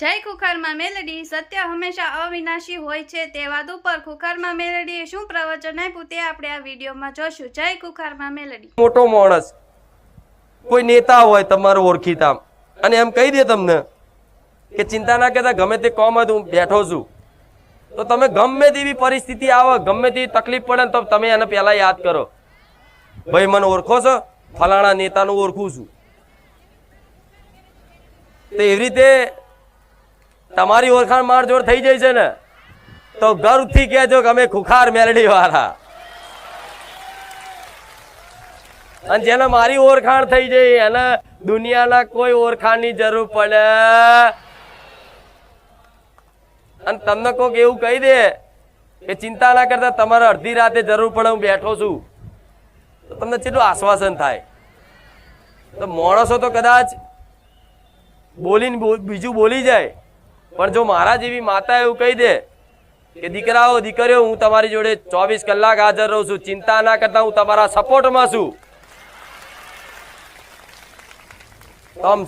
જય ખુખારમાં મેલડી, સત્ય હંમેશા અવિનાશી હોય છે. તે વાત ઉપર ખુખારમાં મેલડીએ શું પ્રવચન આપ્યું તે આપણે આ વિડીયોમાં જોશું. જય ખુખારમાં મેલડી. મોટો માણસ. કોઈ નેતા હોય તમારો ઓળખીતા. અને એમ કહી દે તમને કે ચિંતા ના કરતા ગમે તે કોમ હું બેઠો છું. તો તમે ગમે તેવી પરિસ્થિતિ આવે, ગમે તેવી તકલીફ પડે તો તમે એને પહેલાં યાદ કરો. ભાઈ, મને ઓળખો છો? ફલાણા નેતાનું ઓળખું છું. તો એવી રીતે તમારી ઓળખાણ માર જોડ થઈ જાય છે ને, તો ગર્વથી કહેજો કે અમે ખુખાર મેલડી વાળા અને જેને મારી ઓળખાણ થઈ જાય, એને દુનિયાના કોઈ ઓળખાણની જરૂર પડે. અને તમને કોઈક એવું કહી દે કે ચિંતા ના કરતા તમારે અડધી રાતે જરૂર પડે, હું બેઠો છું. તો તમને કેટલું આશ્વાસન થાય? તો માણસો તો કદાચ બોલીને બીજું બોલી જાય. પણ જો મારા જેવી માતા એવું કહી દે કે દીકરાઓ, દીકરીઓ, હું તમારી જોડે ચોવીસ કલાક હાજર રહું છું. ચિંતા ના કરતા હું તમારા સપોર્ટમાં છું. આમ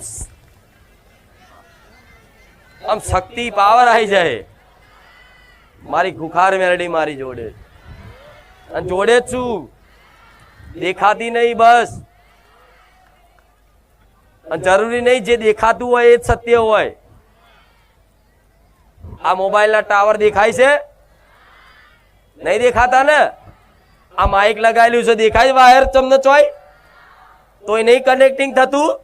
આમ શક્તિ, પાવર આવી જાય. મારી ખુખાર મેરડી મારી જોડે. અને જોડે જ છું. દેખાતી નહીં બસ. જરૂરી નહીં જે દેખાતું હોય એ જ સત્ય હોય. આ મોબાઈલના ટાવર દેખાય છે? નહીં દેખાતા ને? આ માઇક લગાવેલું છે, દેખાય વાયર તમને ચોય? તોય નહીં કનેક્ટિંગ થતું?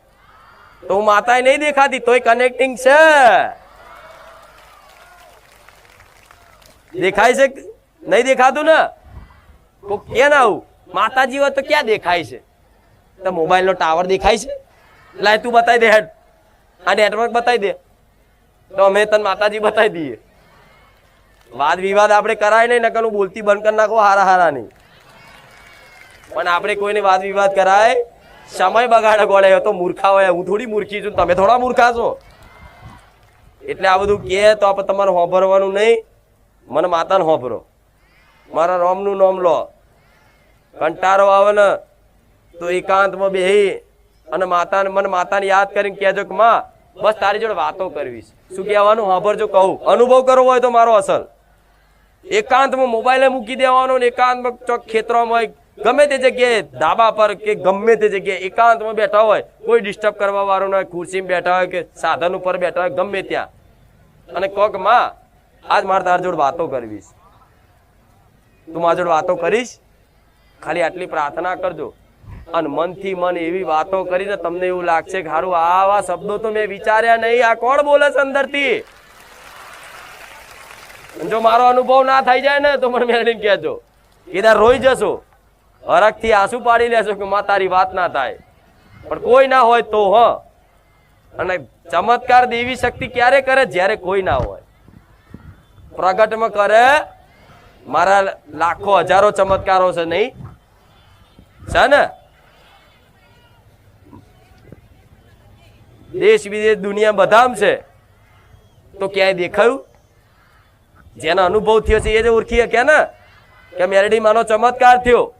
તો હું માતાએ નહીં દેખાતી, તોય કનેક્ટિંગ છે. દેખાય છે નહીં દેખાતું ને? તો કે ના આવું? માતાજી હોય તો ક્યાં દેખાય છે? તો મોબાઈલનો ટાવર દેખાય છે? લાય તું બતાવી દે હેડ. આ નેટવર્ક બતાવી દે. તો અમે તને માતાજી બતાવી દઈએ. વાદ વિવાદ આપણે કરાય નહીં, નકર હું બોલતી બંધ કરી નાખો હારા હારા નહીં પણ આપણે કોઈને વાદ વિવાદ કરાય, સમય બગાડે ગોળે તો મૂર્ખા હોય. હું થોડી મૂર્ખી છું, તમે થોડા મૂર્ખા છો. એટલે આ બધું કહે તો આપણે તમારે હોભરવાનું નહીં. મને માતાને હોભરો. મારા રોમનું નામ લો. કંટારો આવે ને, તો એકાંતમાં બેહી અને માતાને, મને માતાને યાદ કરીને કહેજો કે, માં બસ તારી જોડે વાતો કરવી શું કહેવાનું? હોભરજો કહું. અનુભવ કરવો હોય તો મારો અસલ. એકાંતમાં મોબાઈલે મૂકી દેવાનો ને એકાંતમાં ચોક હોય ગમે તે જગ્યાએ ધાબા પર કે ગમે તે જગ્યાએ એકાંતમાં બેઠા હોય, કોઈ ડિસ્ટર્બ કરવા વાળો ના હોય, ખુરશીમાં બેઠા હોય કે સાધન ઉપર બેઠા હોય, ગમે ત્યાં. અને કોકમાં, આજ મારે તારા જોડે વાતો કરવી તું મારા જોડે વાતો કરીશ? ખાલી આટલી પ્રાર્થના કરજો. અને મનથી મન એવી વાતો કરીને તમને એવું લાગશે કે હારું, આવા શબ્દો તો મેં વિચાર્યા નહીં. આ કોણ બોલે છે અંદરથી? જો મારો અનુભવ ના થઈ જાય ને, તો મને મેળવીને કહેજો. કીધા, રોઈ જશો. હરખથી આંસુ પાડી લેશો કે માં, તારી વાત ના થાય. પણ કોઈ ના હોય તો, હ. અને ચમત્કાર દેવી શક્તિ ક્યારે કરે? જ્યારે કોઈ ના હોય. પ્રગટમાં કરે. મારા લાખો હજારો ચમત્કારો છે નહીં. છે ને? દેશ વિદેશ દુનિયા બધામાં છે. તો ક્યાંય દેખાયું? જેનો અનુભવ થયો છે એ જ ઓળખી કે ને? કે મેરડી માનો ચમત્કાર થયો.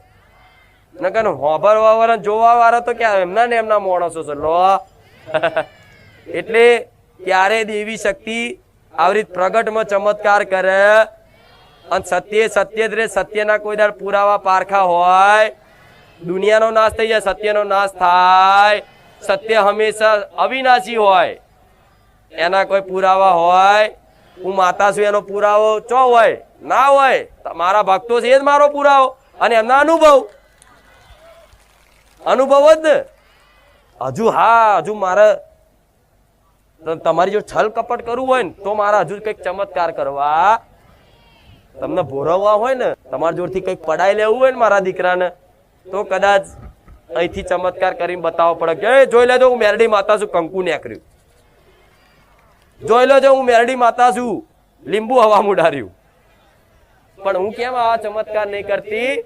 નકર હોભરવા વાળા જોવા વાળા તો ક્યાં એમના ને એમના માણસો છે. લો. એટલે ક્યારે દેવી શક્તિ આવી રીત પ્રગટમાં ચમત્કાર કરે? અને સત્ય સત્ય રે. સત્યના કોઈ દાડ પુરાવા પારખા હોય, દુનિયાનો નાશ થઈ જાય, સત્યનો નાશ થાય. સત્ય હંમેશા અવિનાશી હોય. એના કોઈ પુરાવા હોય, હું માતા છું, એનો પુરાવો ચો હોય? ના હોય. મારા ભક્તો છે, એ જ મારો પુરાવો. અને એમના અનુભવ. અનુભવ જ. હજુ હા, હજુ મારે તમારી જો છલ કપટ કરવું હોય ને, તો મારા હજુ કંઈક ચમત્કાર કરવા. તમને ભોરવવા હોય ને, તમારા જોડથી કંઈક પડાઈ લેવું હોય ને મારા દીકરાને, તો કદાચ અહીંથી ચમત્કાર કરીને બતાવવો પડે કે જોઈ લેજો, હું મેરડી માતા છું, કંકુ નેકર્યું જોઈ લેજો, હું મેરડી માતા છું, લીંબુ હવા ઉડાર્યું પણ હું કેમ આવા ચમત્કાર નહીં કરતી?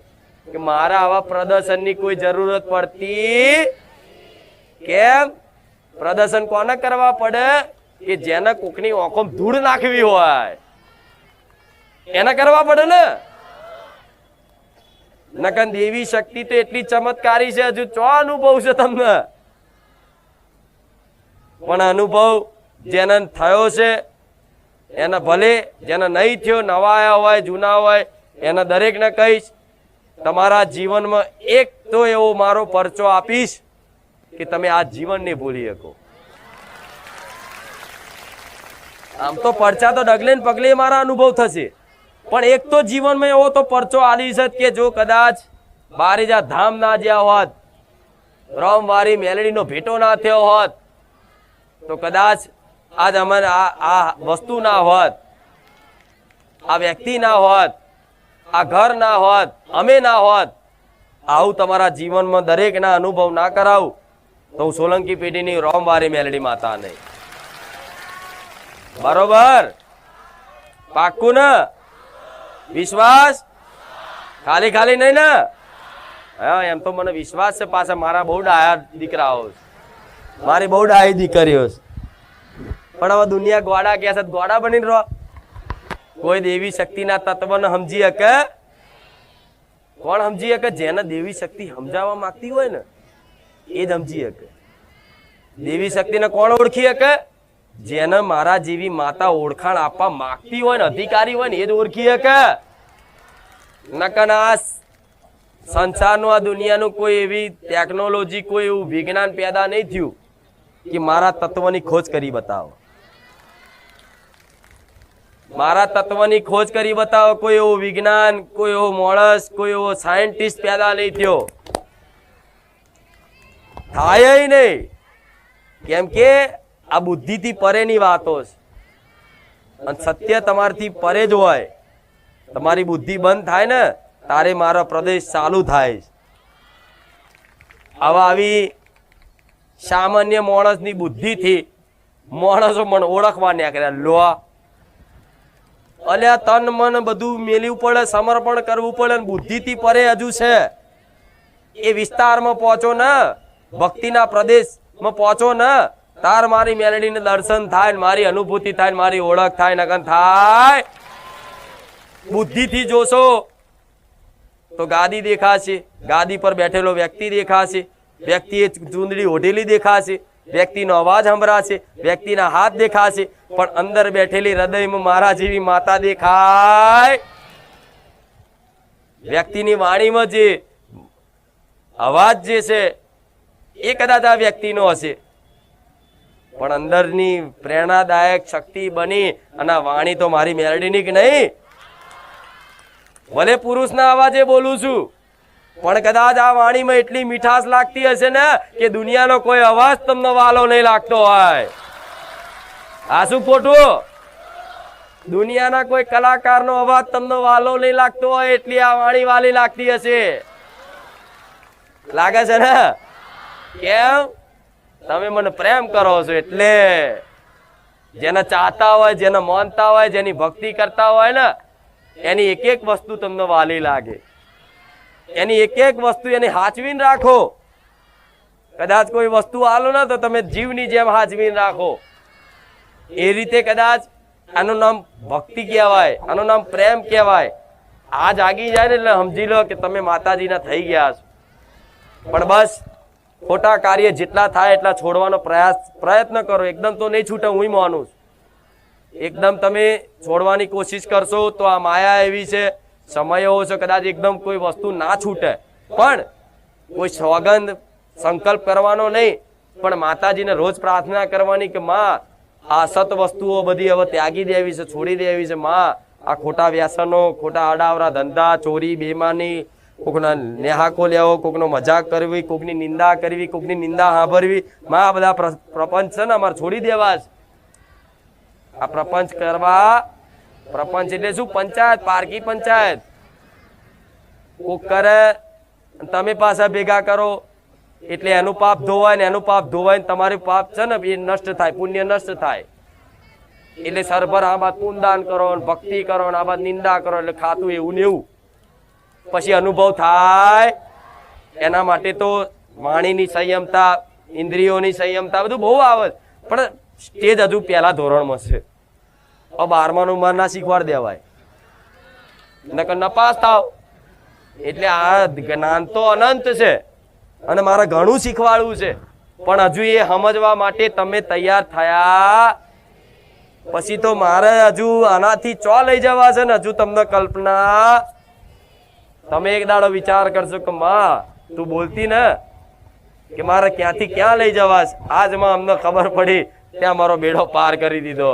કે મારા આવા પ્રદર્શનની કોઈ જરૂરત પડતી? કેમ? પ્રદર્શન કોને કરવા પડે? કે જેને કોકની ઓંખોમાં ધૂળ નાખવી હોય. એને કરવા પડે ને? નકન દેવી શક્તિ તો એટલી ચમત્કારી છે, હજુ ચો અનુભવ છે તમને? પણ અનુભવ જેને થયો છે, એના ભલે જેને નહીં થયો નવા હોય, જૂના હોય, એના દરેકને કહીશ, તમારા જીવનમાં એક તો એવો મારો પરચો આપીશ કે તમે આ જીવનને ભૂલી શકો. આમ તો પરચા તો ડગલે ને પગલે મારા અનુભવ થશે. પણ એક તો જીવનમાં એવો તો પરચો આલી છે કે જો કદાચ બારેજા ધામ ના જ્યાં હોત, રમવારી મેલડીનો ભેટો ના થયો હોત, તો કદાચ આજ અમારે આ વસ્તુ ના હોત, આ વ્યક્તિ ના હોત, આ ઘર ના હોત, અમે ના હોત, આવું તમારા જીવનમાં દરેકના અનુભવ ના કરાવું, તો હું સોલંકી પેઢીની રોમવારી મેલડી માતા નહીં બરોબર? પાક્કું ને? વિશ્વાસ? ખાલી ખાલી નહીં ને? હા, એમ તો મને વિશ્વાસ છે પાછા મારા બહુ ડાયા દીકરાઓ. મારી બહુ ડાય દીકરીઓ. પણ હવે દુનિયા ગોડા કે છે? ગોડા બની રહો. કોઈ દેવી શક્તિના તત્વને સમજી શકે? કોણ સમજી શકે? જેને દેવી શક્તિ સમજાવવા માંગતી હોય ને, એ જ સમજી શકે. દેવી શક્તિને કોણ ઓળખી શકે? જેને મારા જેવી માતા ઓળખાણ આપવા માંગતી હોય ને, અધિકારી હોય ને, એ જ ઓળખી શકે. નકર સંસારનું આ દુનિયાનું કોઈ એવી ટેકનોલોજી કોઈ એવું વિજ્ઞાન પેદા નહીં થયું કે મારા તત્વની ખોજ કરી બતાવો. મારા તત્વની ખોજ કરી બતાવો, કોઈ એવું વિજ્ઞાન, કોઈ એવો માણસ કોઈ એવો સાયન્ટિસ્ટ પેદા નહીં થયો. થાય નહીં. કેમ કે આ બુદ્ધિથી પરેની વાતો છે. અને સત્ય તમારથી પરે જ હોય. તમારી બુદ્ધિ બંધ થાય ને, તારે મારો પ્રદેશ ચાલુ થાય આવા આવી સામાન્ય માણસની બુદ્ધિથી માણસો મને ઓળખવા નીકળ્યા. લોહા અલ્યા તન મન બધું મેલવું પડે, સમર્પણ કરવું પડે અને બુદ્ધિથી પરે હજુ છે. એ વિસ્તારમાં પહોંચો ને, ભક્તિના પ્રદેશમાં પહોંચો ને તાર મારી મેલડીને દર્શન થાય મારી અનુભૂતિ થાય મારી ઓળખ થાય નગન થાય. બુદ્ધિથી જોશો તો ગાદી દેખાશે. ગાદી પર બેઠેલો વ્યક્તિ દેખાશે. વ્યક્તિએ ચૂંદડી ઓઢેલી દેખાશે. વ્યક્તિનો અવાજ સંભળાશે. વ્યક્તિના હાથ દેખાશે. પણ અંદર બેઠેલી હૃદયમાં મારા જેવી માતા દેખાય. વ્યક્તિની વાણીમાં જે અવાજ જે છે, એ કદાચ આ વ્યક્તિનો હશે. પણ અંદરની પ્રેરણાદાયક શક્તિ બની અને વાણી તો મારી મેલડીની કે નહીં? ભલે પુરુષના અવાજે બોલું છું, પણ કદાચ આ વાણીમાં એટલી મીઠાશ લાગતી હશે ને કે દુનિયાનો કોઈ અવાજ તમને વાલો નહીં લાગતો હોય. આ શું ખોટું? દુનિયાના કોઈ કલાકારનો અવાજ તમને વાલો નહીં લાગતો હોય એટલી આ વાણી વાલી લાગતી હશે. લાગે છે ને? કેમ? તમે મને પ્રેમ કરો છો એટલે જેને ચાહતા હોય, જેને માનતા હોય, જેની ભક્તિ કરતા હોય ને, એની એક એક વસ્તુ તમને વાલી લાગે. એની એક એક વસ્તુ એને હાચવીને રાખો. કદાચ કોઈ વસ્તુ આલો ને તો તમે જીવની જેમ હાચવીને રાખો. એ રીતે કદાચ આનું નામ ભક્તિ કહેવાય, આનું નામ પ્રેમ કહેવાય. આ જાગી જાય ને એટલે સમજી લો કે તમે માતાજીના થઈ ગયા છો. પણ બસ ખોટા કાર્ય જેટલા થાય એટલા છોડવાનો પ્રયાસ પ્રયત્ન કરો. એકદમ તો નહીં છૂટે હું માનું છું. એકદમ તમે છોડવાની કોશિશ કરશો તો આ માયા એવી છે, સમય એવો છે, કદાચ એકદમ કોઈ વસ્તુ ના છૂટે. પણ કોઈ સોગંદ સંકલ્પ કરવાનો નહીં, પણ માતાજીને રોજ પ્રાર્થના કરવાની કે માં, આ સત વસ્તુઓ બધી હવે ત્યાગી દેવી છે, છોડી દેવી છે. માં, આ ખોટા વ્યસનો, ખોટા અડાવરા ધંધા, ચોરી, બેમાની કોકના નેહાકો લેવો કોકનો મજાક કરવી, કોકની નિંદા કરવી, કોકની નિંદા સાંભળવી. માં આ બધા પ્રપંચ છે ને, અમારે છોડી દેવા છે. આ પ્રપંચ કરવા, પ્રપંચ એટલે શું? પંચાયત, પારકી પંચાયત. કોક કરે, તમે પાછા ભેગા કરો. એટલે એનું પાપ ધોવાય ને એનું પાપ ધોવાય ને તમારું પાપ છે ને, એ નષ્ટ થાય, પુણ્ય નષ્ટ થાય. એટલે સરભર આ બાદ પૂનદાન કરો ભક્તિ કરો ને આ બાદ નિંદા કરો, એટલે ખાતું એવું ને એવું. પછી અનુભવ થાય. એના માટે તો વાણીની સંયમતા, ઇન્દ્રિયોની સંયમતા બધું બહુ આવે. પણ સ્ટેજ હજુ પહેલા ધોરણમાં છે. હવે બારમાનું માર ના શીખવાડ દેવાય. નકર નપાસ થાવ. એટલે આ જ્ઞાન તો અનંત છે. અને મારે ઘણું શીખવાડવું છે. પણ હજુ એ સમજવા માટે તમે તૈયાર થયા. પછી તો મારે હજુ આનાથી ચો લઈ જવા છે ને? હજુ તમને કલ્પના તમે એક દાડો વિચાર કરશો કે માં, તું બોલતી ને કે મારે ક્યાંથી ક્યાં લઈ જવાશ? આજમાં અમને ખબર પડી, ત્યાં મારો બેડો પાર કરી દીધો.